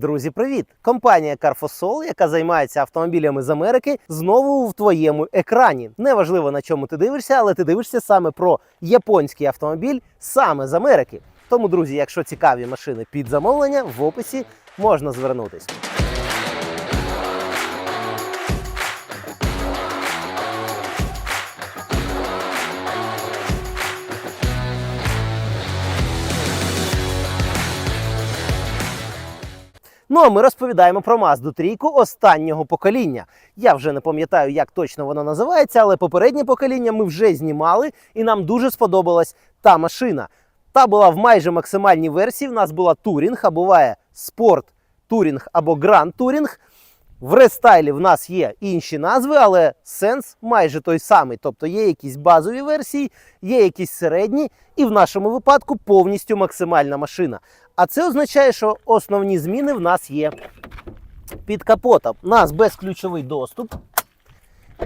Друзі, привіт! Компанія Carfosol, яка займається автомобілями з Америки, знову в твоєму екрані. Неважливо на чому ти дивишся, але ти дивишся саме про японський автомобіль саме з Америки. Тому, друзі, якщо цікаві машини під замовлення, в описі можна звернутись. Ну а ми розповідаємо про Мазду трійку останнього покоління. Я вже не пам'ятаю, як точно воно називається, але попереднє покоління ми вже знімали, і нам дуже сподобалась та машина. Та була в майже максимальній версії. В нас була турінг, а буває спорт турінг або гранд турінг. В рестайлі в нас є інші назви, але сенс майже той самий. Тобто є якісь базові версії, є якісь середні, і в нашому випадку повністю максимальна машина. А це означає, що основні зміни в нас є під капотом. У нас безключовий доступ.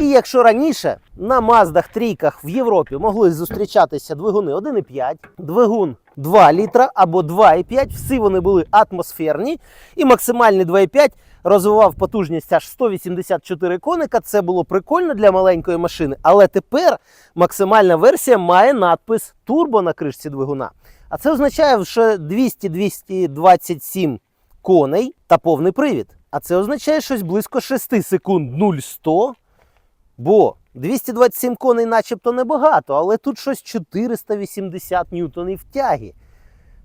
І якщо раніше на Маздах трійках в Європі могли зустрічатися двигуни 1,5, двигун 2 літра або 2,5, всі вони були атмосферні, і максимальний 2,5 розвивав потужність аж 184 коника. Це було прикольно для маленької машини. Але тепер максимальна версія має надпис Турбо на кришці двигуна. А це означає, що 200-227 коней та повний привід. А це означає щось близько 6 секунд 0-100. Бо 227 коней начебто небагато, але тут щось 480 ньютонів тяги.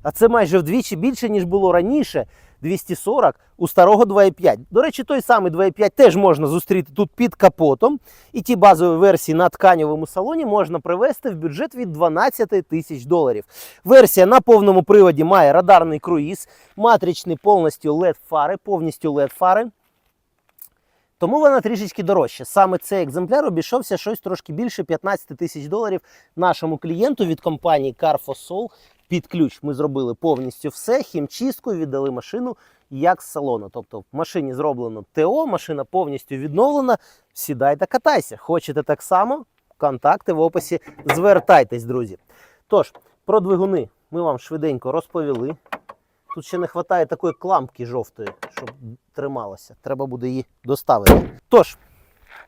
А це майже вдвічі більше, ніж було раніше. 240 у старого 2.5. До речі, той самий 2.5 теж можна зустріти тут під капотом. І ті базові версії на тканевому салоні можна привести в бюджет від 12 тисяч доларів. Версія на повному приводі має радарний круїз, матричний повністю LED-фари, повністю LED-фари. Тому вона трішечки дорожча. Саме цей екземпляр обійшовся щось трошки більше 15 тисяч доларів нашому клієнту від компанії Carfosol. Під ключ ми зробили повністю все, хімчистку, віддали машину як з салону. Тобто в машині зроблено ТО, машина повністю відновлена. Сідайте, катайся. Хочете так само? Контакти в описі. Звертайтесь, друзі. Тож, про двигуни ми вам швиденько розповіли. Тут ще не вистачає такої кламки жовтої, щоб трималося. Треба буде її доставити. Тож,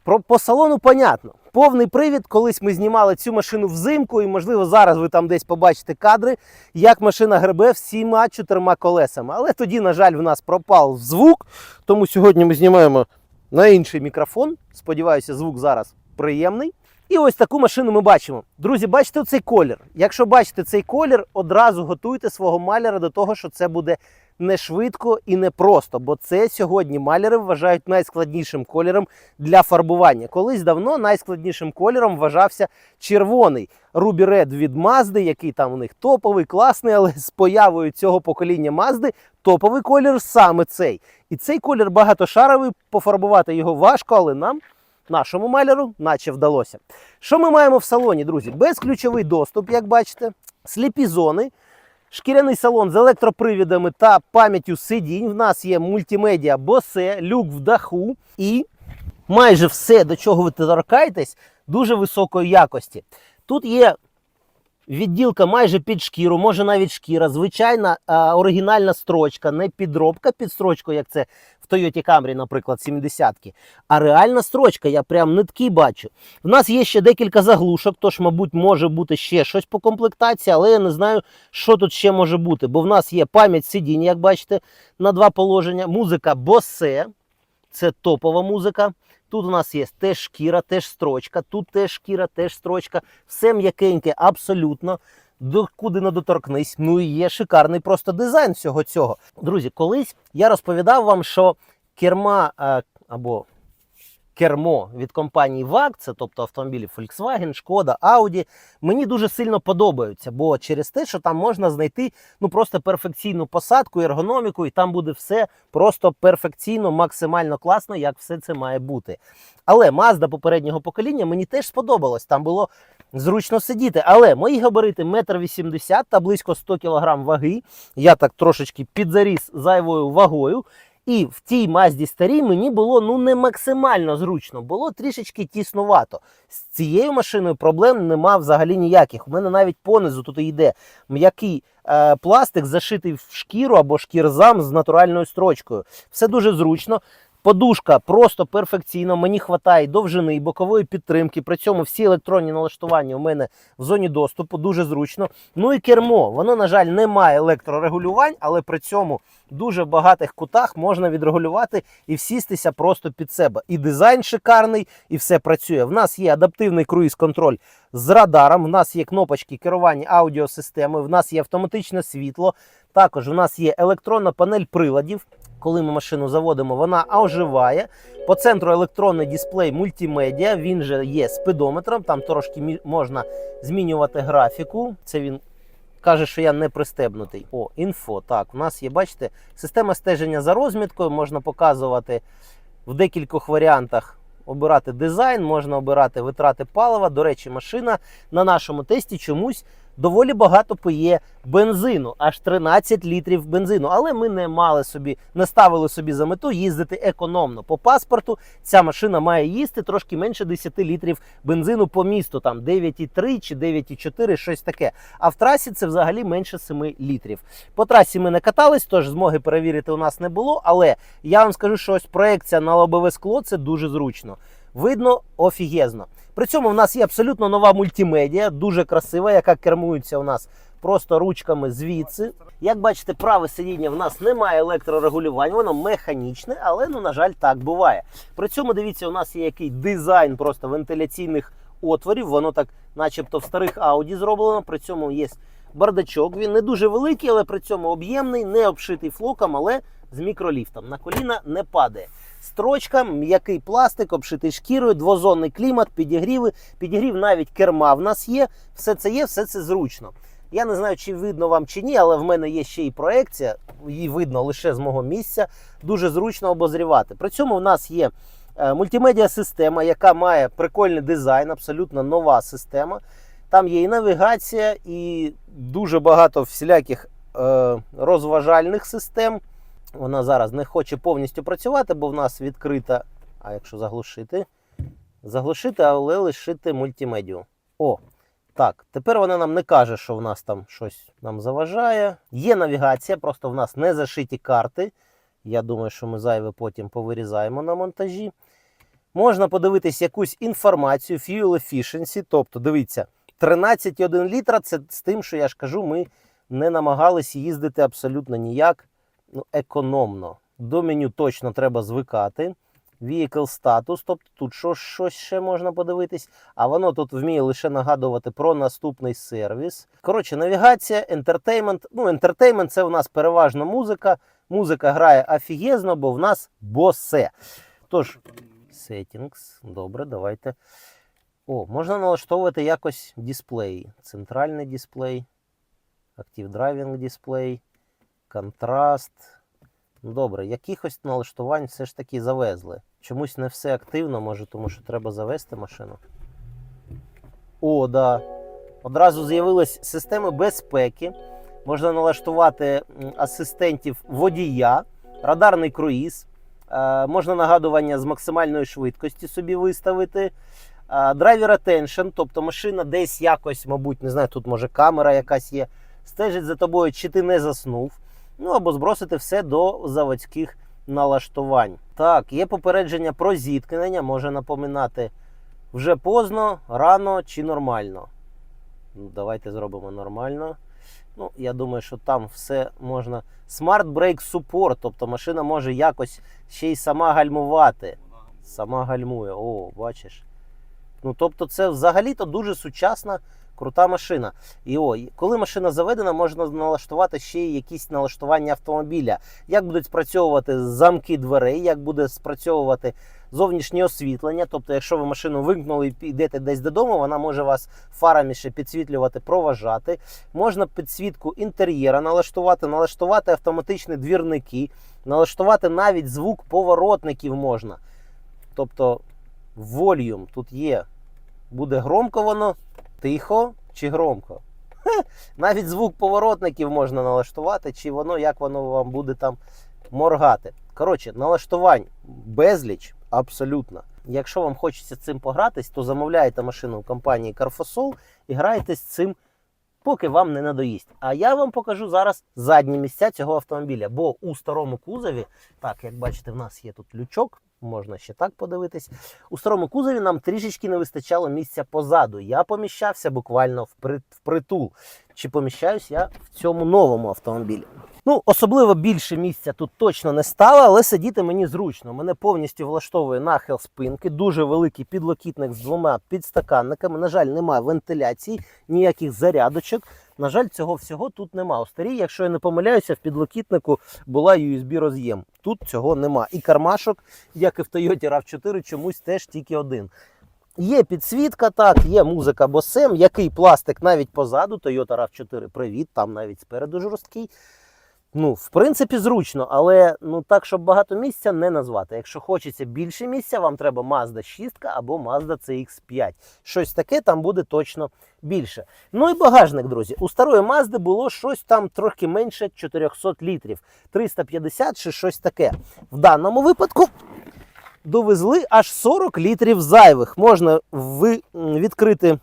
про, по салону понятно. Повний привід, колись ми знімали цю машину взимку, і, можливо, зараз ви там десь побачите кадри, як машина гребе всіма чотирма колесами. Але тоді, на жаль, в нас пропав звук. Тому сьогодні ми знімаємо на інший мікрофон. Сподіваюся, звук зараз приємний. І ось таку машину ми бачимо. Друзі, бачите цей колір. Якщо бачите цей колір, одразу готуйте свого маляра до того, що це буде не швидко і не просто, бо це сьогодні маляри вважають найскладнішим кольором для фарбування. Колись давно найскладнішим кольором вважався червоний Ruby Red від Mazda, який там у них топовий, класний, але з появою цього покоління Mazda топовий колір саме цей. І цей колір багатошаровий, пофарбувати його важко, але нам. Нашому маляру, наче вдалося. Що ми маємо в салоні, друзі? Безключовий доступ, як бачите, сліпі зони, шкіряний салон з електропривідами та пам'яттю сидінь. В нас є мультимедіа босе, люк в даху і майже все, до чого ви торкаєтесь, дуже високої якості. Тут є відділка майже під шкіру, може навіть шкіра, звичайна оригінальна строчка, не підробка під строчку, як це Toyota Camry, наприклад, 70-ки, а реальна строчка, я прям нитки бачу. В нас є ще декілька заглушок, тож, мабуть, може бути ще щось по комплектації, але я не знаю, що тут ще може бути. Бо в нас є пам'ять сидінь, як бачите, на два положення, музика Bose, це топова музика. Тут у нас є теж шкіра, теж строчка, тут теж шкіра, теж строчка. Все м'якеньке, абсолютно. Докуди не доторкнись. Ну і є шикарний просто дизайн всього цього. Друзі, колись я розповідав вам, що керма е, або кермо від компанії VAG, це тобто автомобілі Volkswagen, Шкода, Audi, мені дуже сильно подобаються, бо через те, що там можна знайти ну просто перфекційну посадку, ергономіку, і там буде все просто перфекційно, максимально класно, як все це має бути. Але Mazda попереднього покоління мені теж сподобалось. Там було зручно сидіти. Але мої габарити 1,80 м та близько 100 кг ваги. Я так трошечки підзаріс зайвою вагою. І в тій Мазді старій мені було ну не максимально зручно, було трішечки тіснувато. З цією машиною проблем нема взагалі ніяких. У мене навіть понизу тут йде м'який е, пластик зашитий в шкіру або шкірзам з натуральною строчкою. Все дуже зручно. Подушка просто перфекційно. Мені вистачає довжини і бокової підтримки. При цьому всі електронні налаштування у мене в зоні доступу дуже зручно. Ну і кермо. Воно, на жаль, не має електрорегулювань, але при цьому в дуже багатих кутах можна відрегулювати і всістися просто під себе. І дизайн шикарний, і все працює. В нас є адаптивний круїз-контроль з радаром. В нас є кнопочки керування аудіосистемою, в нас є автоматичне світло. Також в нас є електронна панель приладів. Коли ми машину заводимо, вона оживає. По центру електронний дисплей мультимедіа. Він же є спидометром. Там трошки можна змінювати графіку. Це він каже, що я не пристебнутий. О, інфо. Так, у нас є, бачите, система стеження за розміткою. Можна показувати в декількох варіантах. Обирати дизайн, можна обирати витрати палива. До речі, машина на нашому тесті чомусь доволі багато пиє бензину, аж 13 літрів бензину. Але ми не мали собі, не ставили собі за мету їздити економно. По паспорту ця машина має їсти трошки менше 10 літрів бензину по місту, там 9,3 чи 9,4, щось таке. А в трасі це взагалі менше 7 літрів. По трасі ми не катались, тож змоги перевірити у нас не було. Але я вам скажу, що ось проекція на лобове скло це дуже зручно. Видно офігезно. При цьому в нас є абсолютно нова мультимедіа, дуже красива, яка кермується у нас просто ручками звідси. Як бачите, праве сидіння в нас немає електрорегулювань, воно механічне, але ну на жаль, так буває. При цьому дивіться, у нас є який дизайн просто вентиляційних отворів. Воно так, начебто, в старих Audi зроблено. При цьому є бардачок. Він не дуже великий, але при цьому об'ємний, не обшитий флоком, але з мікроліфтом. На коліна не падає. Строчка, м'який пластик, обшитий шкірою, двозонний клімат, підігріви, підігрів навіть керма в нас є. Все це є, все це зручно. Я не знаю, чи видно вам чи ні, але в мене є ще і проекція. Її видно лише з мого місця. Дуже зручно обозрівати. При цьому в нас є е, мультимедіа система, яка має прикольний дизайн, абсолютно нова система. Там є і навігація, і дуже багато всіляких е, розважальних систем. Вона зараз не хоче повністю працювати, бо в нас відкрита. А якщо заглушити? Заглушити, але лишити мультимедіу. О, так. Тепер вона нам не каже, що в нас там щось нам заважає. Є навігація, просто в нас не зашиті карти. Я думаю, що ми зайве потім повирізаємо на монтажі. Можна подивитись якусь інформацію, fuel efficiency, тобто, дивіться, 13,1 літра це з тим, що я ж кажу, ми не намагалися їздити абсолютно ніяк ну, економно. До меню точно треба звикати. Vehicle status, тобто тут що, щось ще можна подивитись, а воно тут вміє лише нагадувати про наступний сервіс. Коротше, навігація, ентертеймент. Ну, ентертеймент це у нас переважно музика. Музика грає офігезно, бо в нас босе. Тож, settings, добре, давайте. О, можна налаштовувати якось дисплеї. Центральний дисплей, Active Driving дисплей, контраст. Ну, Добре, якихось налаштувань все ж таки завезли. Чомусь не все активно, може, тому що треба завести машину. О, да. Одразу з'явилась система безпеки. Можна налаштувати асистентів водія, радарний круїз. Е, можна нагадування з максимальної швидкості собі виставити. Е, Driver attention, тобто машина десь якось, мабуть, не знаю, тут може камера якась є, стежить за тобою, чи ти не заснув. Ну або збросити все до заводських налаштувань. Так, є попередження про зіткнення, може напоминати вже поздно, рано чи нормально. Ну, Давайте зробимо нормально. Ну, я думаю, що там все можна. Smart Brake Support, тобто машина може якось ще й сама гальмувати. Сама гальмує. О, бачиш. Ну, тобто, це взагалі-то дуже сучасна, крута машина. І о, коли машина заведена, можна налаштувати ще й якісь налаштування автомобіля. Як будуть спрацьовувати замки дверей, як буде спрацьовувати зовнішнє освітлення. Тобто, якщо ви машину вимкнули і йдете десь додому, вона може вас фарами ще підсвітлювати, проважати. Можна підсвітку інтер'єра налаштувати, налаштувати автоматичні двірники, налаштувати навіть звук поворотників можна. Тобто вольюм тут є. Буде громко воно, тихо чи громко. Навіть звук поворотників можна налаштувати, чи воно, як воно вам буде там моргати. Коротше, налаштувань безліч, абсолютно. Якщо вам хочеться цим погратись, то замовляйте машину у компанії Carfosol і грайтесь цим поки вам не надоїсть. А я вам покажу зараз задні місця цього автомобіля. Бо у старому кузові, так як бачите, в нас є тут лючок. Можна ще так подивитись. У старому кузові нам трішечки не вистачало місця позаду. Я поміщався буквально в впритул. Чи поміщаюсь я в цьому новому автомобілі? Ну, особливо більше місця тут точно не стало, але сидіти мені зручно. Мене повністю влаштовує нахил спинки, дуже великий підлокітник з двома підстаканниками. На жаль, немає вентиляції, ніяких зарядочок. На жаль, цього всього тут нема. У старій, якщо я не помиляюся, в підлокітнику була USB роз'єм. Тут цього нема. І кармашок, як і в Toyota RAV4, чомусь теж тільки один. Є підсвітка, так, є музика Bose, який пластик навіть позаду. Toyota RAV4, привіт, там навіть спереду жорсткий. Ну, в принципі, зручно, але ну так, щоб багато місця не назвати. Якщо хочеться більше місця, вам треба Mazda 6 або Mazda CX5. Щось таке там буде точно більше. Ну і багажник, друзі. У старої Mazda було щось там трохи менше 400 літрів, 350 чи щось таке. В даному випадку довезли аж 40 літрів зайвих. Можна ви, відкрити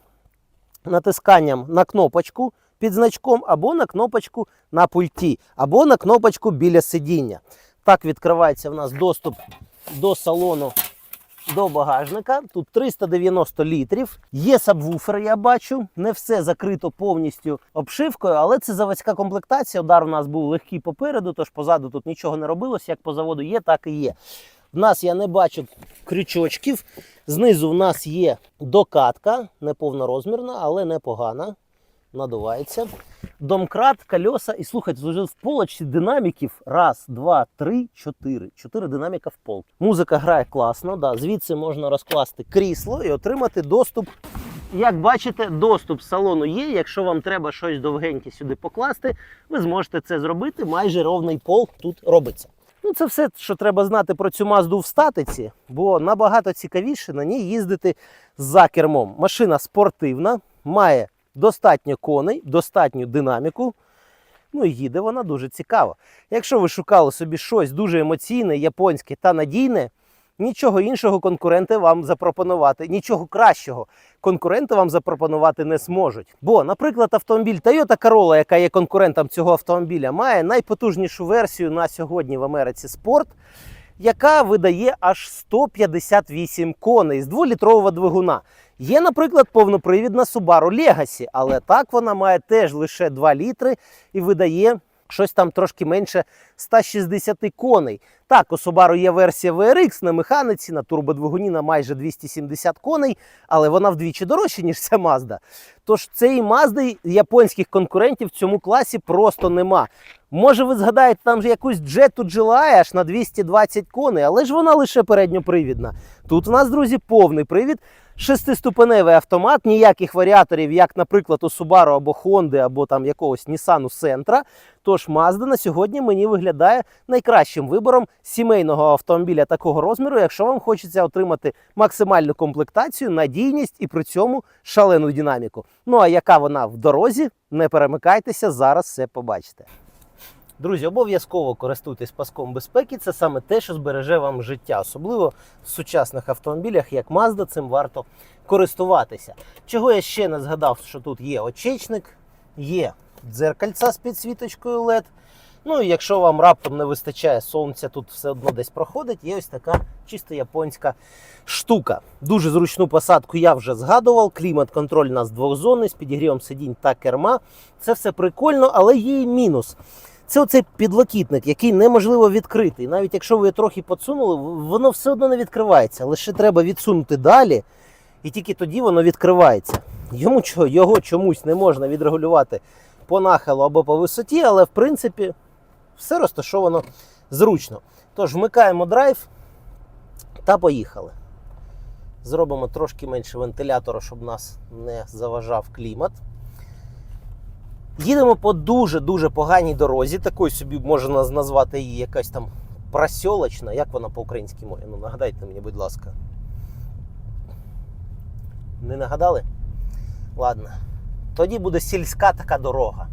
натисканням на кнопочку під значком, або на кнопочку на пульті, або на кнопочку біля сидіння. Так відкривається в нас доступ до салону. До багажника тут 390 літрів. Є сабвуфер, я бачу. Не все закрито повністю обшивкою, але це заводська комплектація. Удар у нас був легкий попереду, тож позаду тут нічого не робилось. Як по заводу є, так і є. В нас я не бачу крючочків. Знизу в нас є докатка, неповнорозмірна, але непогана. Надувається. Домкрат, кольоса. І слухайте, вже в полочці динаміків. Раз, два, три, чотири. Чотири динаміка в пол. Музика грає класно. Да. Звідси можна розкласти крісло і отримати доступ. Як бачите, доступ з салону є. Якщо вам треба щось довгеньке сюди покласти, ви зможете це зробити. Майже ровний пол тут робиться. Ну, це все, що треба знати про цю мазду в статиці, бо набагато цікавіше на ній їздити за кермом. Машина спортивна, має достатньо коней, достатню динаміку. Ну і їде вона дуже цікаво. Якщо ви шукали собі щось дуже емоційне, японське та надійне, нічого іншого конкуренти вам запропонувати, нічого кращого конкуренти вам запропонувати не зможуть. Бо, наприклад, автомобіль Toyota Corolla, яка є конкурентом цього автомобіля, має найпотужнішу версію на сьогодні в Америці Спорт, яка видає аж 158 коней з 2-літрового двигуна. Є, наприклад, повнопривідна Subaru Legacy, але так вона має теж лише 2 літри і видає щось там трошки менше 160 коней. Так, у Subaru є версія VRX на механіці, на турбодвигуні на майже 270 коней, але вона вдвічі дорожча, ніж ця Mazda. Тож цієї Mazda японських конкурентів в цьому класі просто нема. Може, ви згадаєте там же якусь Jettu GLI аж на 220 коней, але ж вона лише передньопривідна. Тут у нас, друзі, повний привід. Шестиступеневий автомат, ніяких варіаторів, як, наприклад, у Subaru або Honda, або там якогось Nissan Sentra. Тож Mazda на сьогодні мені виглядає найкращим вибором сімейного автомобіля такого розміру, якщо вам хочеться отримати максимальну комплектацію, надійність і при цьому шалену динаміку. Ну а яка вона в дорозі, не перемикайтеся, зараз все побачите. Друзі, обов'язково користуйтесь паском безпеки. Це саме те, що збереже вам життя, особливо в сучасних автомобілях, як Mazda, цим варто користуватися. Чого я ще не згадав, що тут є очечник, є дзеркальця з підсвіточкою LED. Ну і якщо вам раптом не вистачає сонця, тут все одно десь проходить, є ось така чисто японська штука. Дуже зручну посадку я вже згадував. Клімат-контроль у нас двохзонний з підігрівом сидінь та керма. Це все прикольно, але є і мінус. Це оцей підлокітник, який неможливо відкрити. І навіть якщо ви його трохи подсунули, воно все одно не відкривається. Лише треба відсунути далі, і тільки тоді воно відкривається. Йому його чомусь не можна відрегулювати по нахилу або по висоті, але в принципі все розташовано зручно. Тож вмикаємо драйв та поїхали. Зробимо трошки менше вентилятора, щоб нас не заважав клімат. Їдемо по дуже-дуже поганій дорозі. Такою собі можна назвати її якась там просьолочна. Як вона по-українськи мові? Ну, нагадайте мені, будь ласка. Не нагадали? Ладно. Тоді буде сільська така дорога.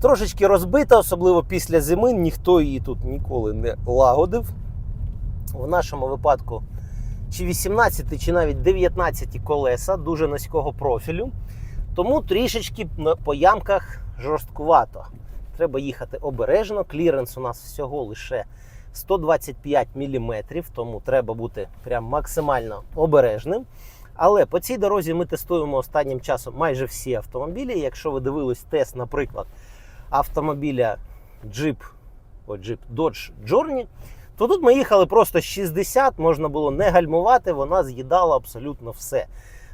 Трошечки розбита, особливо після зими, ніхто її тут ніколи не лагодив. В нашому випадку чи 18, чи навіть 19 колеса дуже низького профілю. Тому трішечки по ямках жорсткувато. Треба їхати обережно. Кліренс у нас всього лише 125 мм, тому треба бути прям максимально обережним. Але по цій дорозі ми тестуємо останнім часом майже всі автомобілі. Якщо ви дивились тест, наприклад, автомобіля Jeep, о, Jeep Dodge Journey, то тут ми їхали просто 60, можна було не гальмувати, вона з'їдала абсолютно все.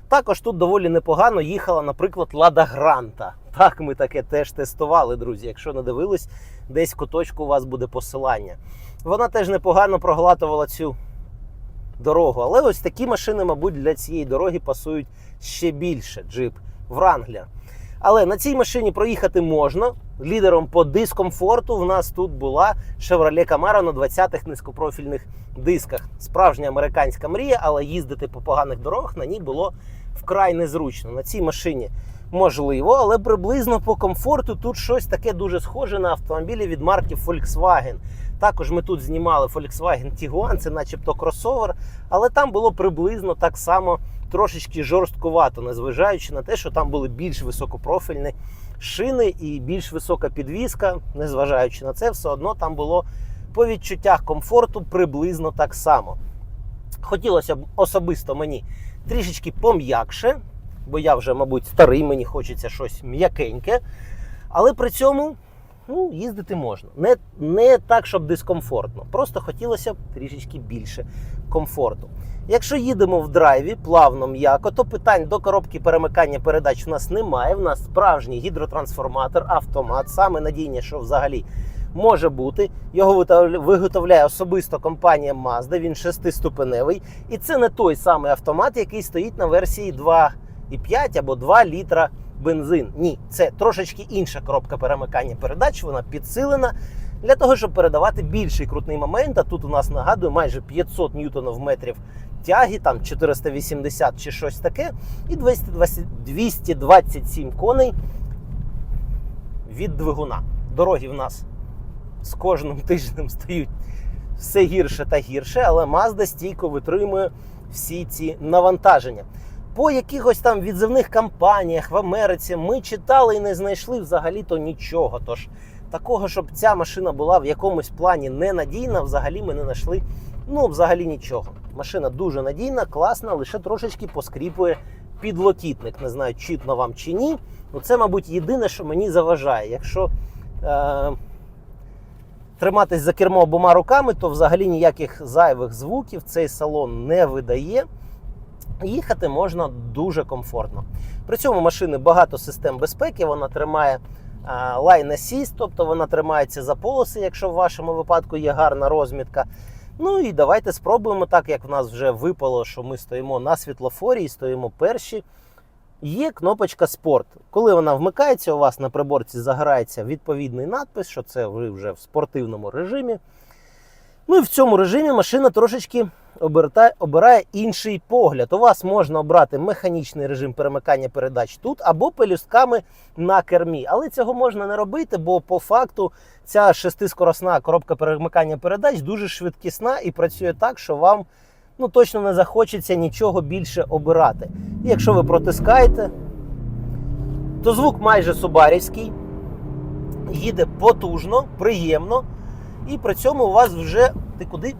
Також тут доволі непогано їхала, наприклад, Лада Гранта. Так, ми таке теж тестували, друзі. Якщо не дивились, десь в куточку у вас буде посилання. Вона теж непогано проглатувала цю дорогу. Але ось такі машини, мабуть, для цієї дороги пасують ще більше. Джип Вранглер. Але на цій машині проїхати можна. Лідером по дискомфорту в нас тут була Chevrolet Camaro на 20-х низькопрофільних дисках. Справжня американська мрія, але їздити по поганих дорогах на ній було вкрай незручно. На цій машині можливо, але приблизно по комфорту тут щось таке дуже схоже на автомобілі від марки Volkswagen. Також ми тут знімали Volkswagen Tiguan, це начебто кросовер, але там було приблизно так само трошечки жорсткувато, незважаючи на те, що там були більш високопрофільні шини і більш висока підвіска. Незважаючи на це, все одно там було по відчуттях комфорту приблизно так само. Хотілося б особисто мені трішечки пом'якше, бо я вже, мабуть, старий, мені хочеться щось м'якеньке. Але при цьому ну, їздити можна. Не, не так, щоб дискомфортно. Просто хотілося б трішечки більше комфорту. Якщо їдемо в драйві плавно м'яко, то питань до коробки перемикання передач у нас немає. В нас справжній гідротрансформатор, автомат, саме надійне, що взагалі може бути. Його виготовляє особисто компанія Mazda, він шестиступеневий. І це не той самий автомат, який стоїть на версії 2,5 або 2 літра бензин. Ні, це трошечки інша коробка перемикання передач, вона підсилена для того, щоб передавати більший крутний момент. А тут у нас нагадую майже 500 ньютонів метрів тяги, там 480 чи щось таке, і 220, 227 коней від двигуна. Дороги в нас з кожним тижнем стають все гірше та гірше, але Mazda стійко витримує всі ці навантаження. По якихось там відзивних кампаніях в Америці ми читали і не знайшли взагалі-то нічого. Тож такого, щоб ця машина була в якомусь плані ненадійна, взагалі ми не знайшли ну, взагалі нічого. Машина дуже надійна, класна, лише трошечки поскріпує підлокітник. Не знаю, чітно вам чи ні. Ну, це, мабуть, єдине, що мені заважає. Якщо е- триматись за кермо обома руками, то взагалі ніяких зайвих звуків цей салон не видає. Їхати можна дуже комфортно. При цьому машини багато систем безпеки, вона тримає Line Assist, тобто вона тримається за полоси, якщо в вашому випадку є гарна розмітка. Ну і давайте спробуємо, так як в нас вже випало, що ми стоїмо на світлофорі і стоїмо перші. Є кнопочка спорт. Коли вона вмикається, у вас на приборці загорається відповідний надпис, що це ви вже в спортивному режимі. Ну і в цьому режимі машина трошечки обирає інший погляд. У вас можна обрати механічний режим перемикання передач тут або пелюстками на кермі. Але цього можна не робити, бо по факту ця шестискоросна коробка перемикання передач дуже швидкісна і працює так, що вам ну, точно не захочеться нічого більше обирати. І якщо ви протискаєте, то звук майже субарівський, їде потужно, приємно. І при цьому у вас вже. Ти куди?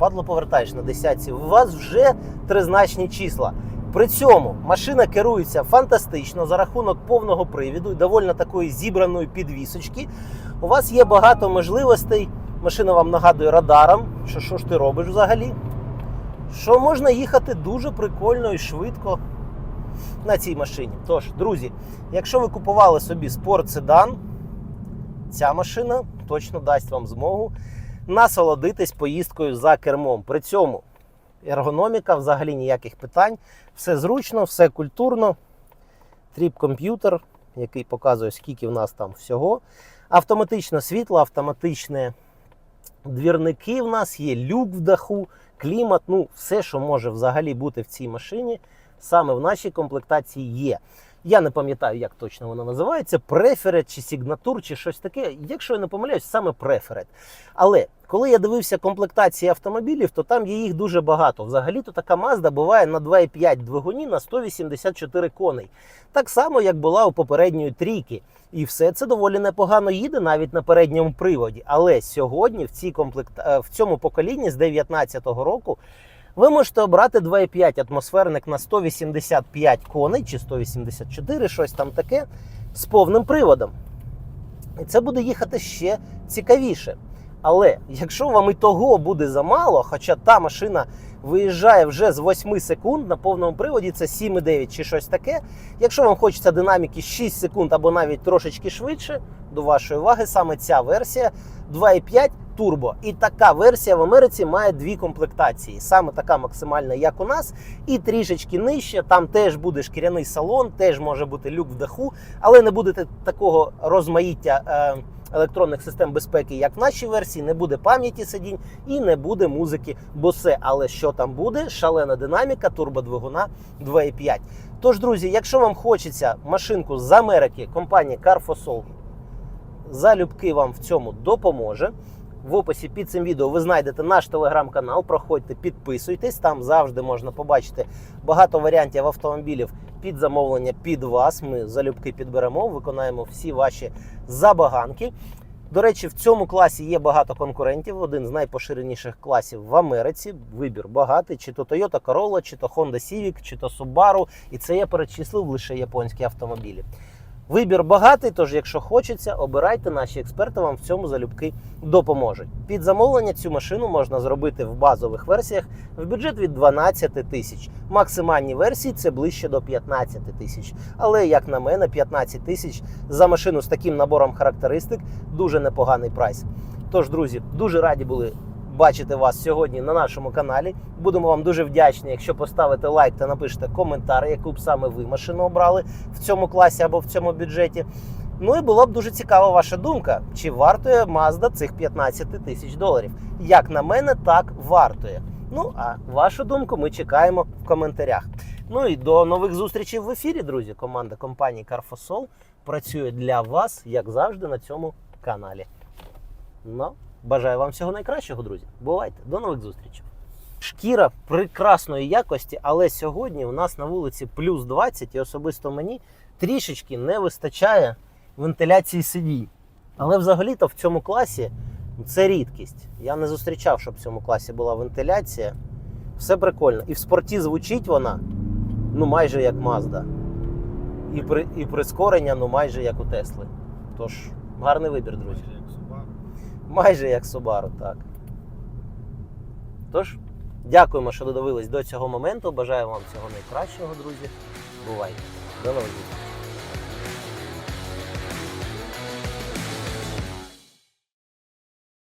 Падло повертаєш на десятці. У вас вже тризначні числа. При цьому машина керується фантастично за рахунок повного привіду і доволі такої зібраної підвісочки. У вас є багато можливостей. Машина вам нагадує радаром, що що ж ти робиш взагалі. Що можна їхати дуже прикольно і швидко на цій машині. Тож, друзі, якщо ви купували собі спортседан, ця машина точно дасть вам змогу насолодитись поїздкою за кермом. При цьому ергономіка, взагалі ніяких питань, все зручно, все культурно. Тріп-комп'ютер, який показує, скільки в нас там всього. Автоматичне світло, автоматичне двірники в нас є, люк в даху, клімат, ну все, що може взагалі бути в цій машині, саме в нашій комплектації є. Я не пам'ятаю, як точно воно називається, преферет чи сигнатур, чи щось таке. Якщо я не помиляюсь, саме преферет. Але Коли я дивився комплектації автомобілів, то там є їх дуже багато. Взагалі-то така Mazda буває на 2,5 двигуні на 184 коней. Так само, як була у попередньої трійки. І все це доволі непогано їде навіть на передньому приводі. Але сьогодні в, цій комплект... е, в цьому поколінні з 2019 року ви можете обрати 2,5 атмосферник на 185 коней чи 184, щось там таке, з повним приводом. І це буде їхати ще цікавіше. Але якщо вам і того буде замало, хоча та машина виїжджає вже з 8 секунд на повному приводі, це 7,9 чи щось таке. Якщо вам хочеться динаміки 6 секунд або навіть трошечки швидше, до вашої уваги, саме ця версія 2,5 турбо. І така версія в Америці має дві комплектації. Саме така максимальна, як у нас, і трішечки нижче. Там теж буде шкіряний салон, теж може бути люк в даху, але не буде такого розмаїття. Е, електронних систем безпеки, як в нашій версії, не буде пам'яті сидінь і не буде музики Bose. Але що там буде? Шалена динаміка турбодвигуна 2.5. Тож, друзі, якщо вам хочеться машинку з Америки, компанія Carfosol залюбки вам в цьому допоможе. В описі під цим відео ви знайдете наш телеграм-канал. Проходьте, підписуйтесь. Там завжди можна побачити багато варіантів автомобілів під замовлення під вас. Ми залюбки підберемо, виконаємо всі ваші забаганки. До речі, в цьому класі є багато конкурентів. Один з найпоширеніших класів в Америці. Вибір багатий: чи то Toyota Corolla, чи то Honda Civic, чи то Subaru. І це я перечислив лише японські автомобілі. Вибір багатий, тож, якщо хочеться, обирайте, наші експерти вам в цьому залюбки допоможуть. Під замовлення цю машину можна зробити в базових версіях в бюджет від 12 тисяч. Максимальні версії це ближче до 15 тисяч. Але, як на мене, 15 тисяч за машину з таким набором характеристик дуже непоганий прайс. Тож, друзі, дуже раді були бачити вас сьогодні на нашому каналі. Будемо вам дуже вдячні, якщо поставите лайк та напишете коментар, яку б саме ви машину обрали в цьому класі або в цьому бюджеті. Ну і було б дуже цікава ваша думка, чи вартує Mazda цих 15 тисяч доларів. Як на мене, так вартує. Ну а вашу думку ми чекаємо в коментарях. Ну і до нових зустрічей в ефірі, друзі. Команда компанії Carfosol працює для вас, як завжди, на цьому каналі. Ну, бажаю вам всього найкращого, друзі. Бувайте, до нових зустрічей. Шкіра прекрасної якості, але сьогодні у нас на вулиці плюс 20, і особисто мені трішечки не вистачає вентиляції сидінь. Але взагалі-то в цьому класі це рідкість. Я не зустрічав, щоб в цьому класі була вентиляція. Все прикольно. І в спорті звучить вона ну майже як Mazda. І, при, і прискорення ну майже як у Тесли. Тож, гарний вибір, друзі. Майже як Subaru, так. Тож, дякуємо, що додивились до цього моменту. Бажаю вам всього найкращого, друзі. Бувайте. До нових зустрічей.